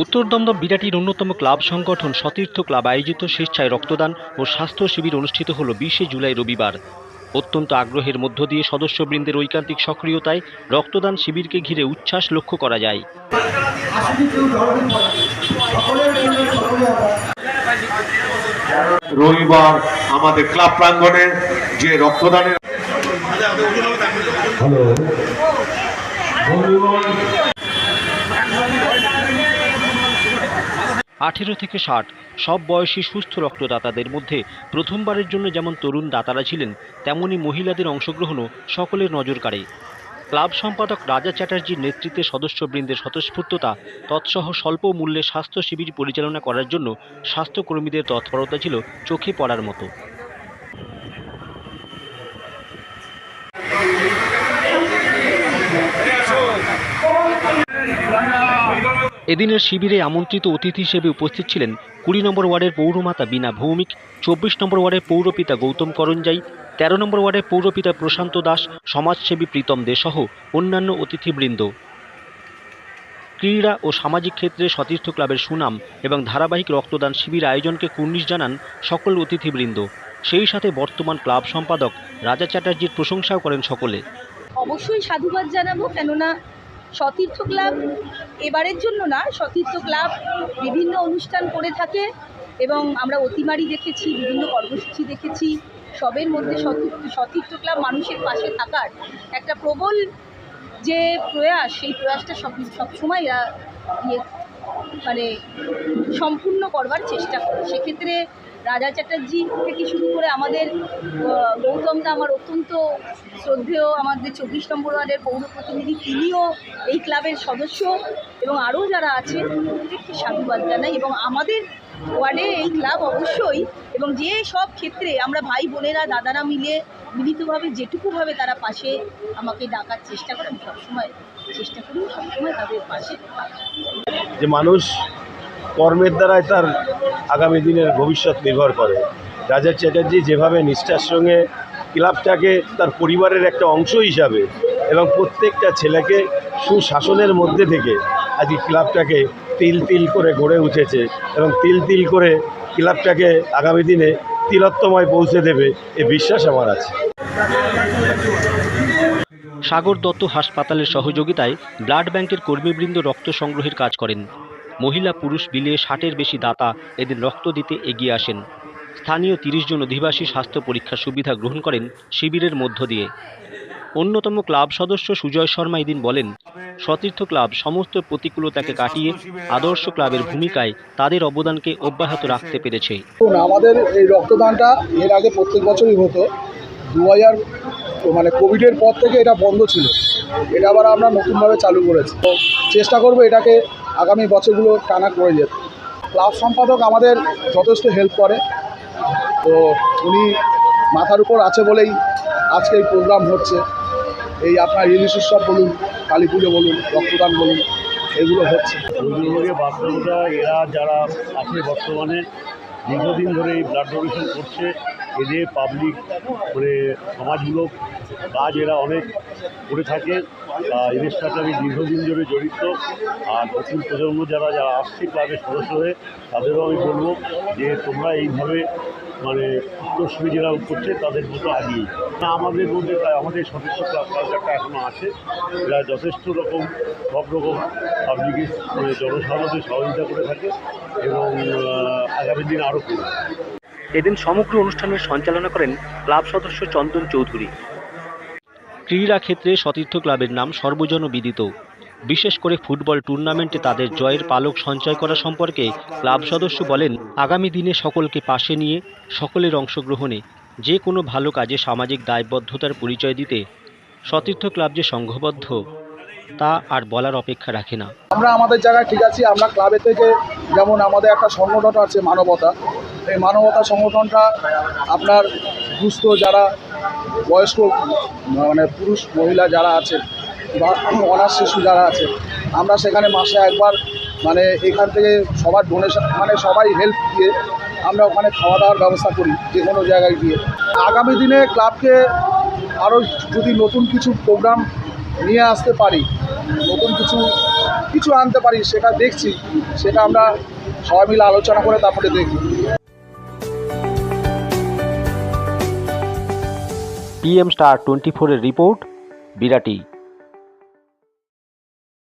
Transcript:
উত্তর দমদম বিরাটির অন্যতম ক্লাব সংগঠন সতীর্থ ক্লাব আয়োজিত স্বেচ্ছায় রক্তদান ও স্বাস্থ্য শিবির অনুষ্ঠিত হল বিশে জুলাই রবিবার। অত্যন্ত আগ্রহের মধ্য দিয়ে সদস্যবৃন্দের ঐকান্তিক সক্রিয়তায় রক্তদান শিবিরকে ঘিরে উচ্ছ্বাস লক্ষ্য করা যায়। রবিবার আমাদের ক্লাব প্রাঙ্গণে যে রক্তদানের হ্যালো। আঠেরো থেকে ষাট। সব বয়সী সুস্থ রক্তদাতাদের মধ্যে প্রথমবারের জন্য যেমন তরুণ দাতারা ছিলেন তেমনই মহিলাদের অংশগ্রহণও সকলের নজর কাড়ে। ক্লাব সম্পাদক রাজা চ্যাটার্জির নেতৃত্বে সদস্যবৃন্দের স্বতঃস্ফূর্ততা, তৎসহ স্বল্প মূল্যে স্বাস্থ্য শিবির পরিচালনা করার জন্য স্বাস্থ্যকর্মীদের তৎপরতা ছিল চোখে পড়ার মতো। এদিনের শিবিরে আমন্ত্রিত অতিথি হিসেবে উপস্থিত ছিলেন কুড়ি নম্বর ওয়ার্ডের পৌরমাতা বিনা ভৌমিক, চব্বিশ নম্বর ওয়ার্ডের পৌরপিতা গৌতম করঞ্জাই, তেরো নম্বর ওয়ার্ডের পৌরপিতা প্রশান্ত দাস, সমাজসেবী প্রীতম দে সহ অন্যান্য অতিথিবৃন্দ। ক্রীড়া ও সামাজিক ক্ষেত্রে সতীর্থ ক্লাবের সুনাম এবং ধারাবাহিক রক্তদান শিবির আয়োজনকে কুর্নিশ জানান সকল অতিথিবৃন্দ। সেই সাথে বর্তমান ক্লাব সম্পাদক রাজা চ্যাটার্জির প্রশংসাও করেন সকলে। অবশ্যই সাধুবাদ জানাব, কেননা সতীর্থ ক্লাব এবারের জন্য না, সতীর্থ ক্লাব বিভিন্ন অনুষ্ঠান করে থাকে এবং আমরা অতিমারি দেখেছি, বিভিন্ন কর্মসূচি দেখেছি। সবের মধ্যে সতীর্থ ক্লাব মানুষের পাশে থাকার একটা প্রবল যে প্রয়াস, সেই প্রয়াসটা সব সবসময় ইয়ে মানে সম্পূর্ণ করবার চেষ্টা করে। সেক্ষেত্রে রাজা চ্যাটার্জি থেকে শুরু করে আমাদের গৌতমদা আমার অত্যন্ত শ্রদ্ধেয়, আমাদের চব্বিশ নম্বর ওয়ার্ডের পৌর প্রতিনিধি, তিনিও এই ক্লাবের সদস্য এবং আরও যারা আছে, প্রত্যেককে সাধুবাদ জানাই এবং আমাদের ওয়ার্ডে এই ক্লাব অবশ্যই এবং যে সব ক্ষেত্রে আমরা ভাই বোনেরা, দাদারা মিলে মিলিতভাবে যেটুকুভাবে তারা পাশে আমাকে ডাকার চেষ্টা করে, আমি সবসময় চেষ্টা করি, সবসময় তাদের পাশে যে মানুষ কর্মের দ্বারাই তার আগামী দিনের ভবিষ্যৎ নির্ভর করে। রাজা চ্যাটার্জি যেভাবে নিষ্ঠার সঙ্গে ক্লাবটাকে তার পরিবারের একটা অংশ হিসাবে এবং প্রত্যেকটা ছেলেকে সুশাসনের মধ্যে থেকে আজকে ক্লাবটাকে তিল তিল করে গড়ে উঠেছে এবং তিল তিল করে ক্লাবটাকে আগামী দিনে তিলোত্তমায় পৌঁছে দেবে এ বিশ্বাস আমার আছে। সাগর দত্ত হাসপাতালের সহযোগিতায় ব্লাড ব্যাংকের কর্মীবৃন্দ রক্ত সংগ্রহের কাজ করেন। মহিলা পুরুষ মিলিয়ে ষাটের বেশি দাতা এদের রক্ত দিতে এগিয়ে আসেন। স্থানীয় তিরিশ জন অধিবাসী স্বাস্থ্য পরীক্ষার সুবিধা গ্রহণ করেন শিবিরের মধ্য দিয়ে। অন্যতম ক্লাব সদস্য সুজয় শর্মা এদিন বলেন, সতীর্থ ক্লাব সমস্ত প্রতিকূলতাকে কাটিয়ে আদর্শ ক্লাবের ভূমিকায় তাদের অবদানকে অব্যাহত রাখতে পেরেছে। আমাদের এই রক্তদানটা এর আগে প্রত্যেক বছরই হতো। দু হাজার মানে কোভিডের পর থেকে এটা বন্ধ ছিল। এটা আবার আমরা নতুনভাবে চালু করেছি। চেষ্টা করব এটাকে আগামী বছরগুলো টানা করে যেত। ক্লাব সম্পাদক আমাদের যথেষ্ট হেল্প করে। তো উনি মাথার উপর আছে বলেই আজকে এই প্রোগ্রাম হচ্ছে। এই আপনার ইলিশ উৎসব বলুন, কালী পুজো বলুন, রক্তদান বলুন, এগুলো হচ্ছে। রোগীরোগে বাচ্চারা এরা যারা আছে বর্তমানে, দীর্ঘদিন ধরে এই ব্লাড ডোনেশন করছে এদের পাবলিক মানে সমাজমূলক কাজ এরা অনেক করে থাকে। এদের সাথে আমি দীর্ঘদিন ধরে জড়িত। আর নতুন প্রজন্ম যারা যারা আসছে ক্লাবের সদস্য হয়ে, তাদেরও আমি বলব যে তোমরা এইভাবে মানে উত্তরসূরি যারা করছে, তাদের মতো আগিয়ে না, আমাদের মধ্যে আমাদের সদস্য কালচারটা এখনও আছে। এরা যথেষ্ট রকম, সব রকম পাবলিকের মানে জনসাধারণের সহযোগিতা করে থাকে এবং আগামী দিন আরও করবে। এদিন সমগ্র অনুষ্ঠানের সঞ্চালনা করেন ক্লাব সদস্য চন্দন চৌধুরী। ক্রীড়া ক্ষেত্রে সতীর্থ ক্লাবের নাম সর্বজন বিদিত। বিশেষ করে ফুটবল টুর্নামেন্টে তাদের জয়ের পালক সঞ্চয় করা সম্পর্কে ক্লাব সদস্য বলেন আগামী দিনে সকলকে পাশে নিয়ে সকলের অংশগ্রহণে যে কোনো ভালো কাজে সামাজিক দায়বদ্ধতার পরিচয় দিতে সতীর্থ ক্লাব যে সংঘবদ্ধ তা আর বলার অপেক্ষা রাখে না। আমরা আমাদের জায়গায় ঠিক আছি আমরা ক্লাবে থেকে যেমন আমাদের একটা সংগঠন আছে মানবতা এই মানবতা সংগঠনটা আপনার দুস্থ যারা, বয়স্ক মানে পুরুষ, মহিলা যারা আছে বা অনাথ শিশু যারা আছে, আমরা সেখানে মাসে একবার মানে এখান থেকে সবার ডোনেশন মানে সবাই হেল্প দিয়ে আমরা ওখানে খাওয়া দাওয়ার ব্যবস্থা করি যে কোনো জায়গায় গিয়ে। আগামী দিনে ক্লাবকে আরও যদি নতুন কিছু প্রোগ্রাম নিয়ে আসতে পারি, নতুন কিছু কিছু আনতে পারি, সেটা দেখছি, সেটা আমরা সবাই মিলে আলোচনা করে তারপরে দেখব। পিএম স্টার টোয়েন্টি ফোরের রিপোর্ট বিরাটি।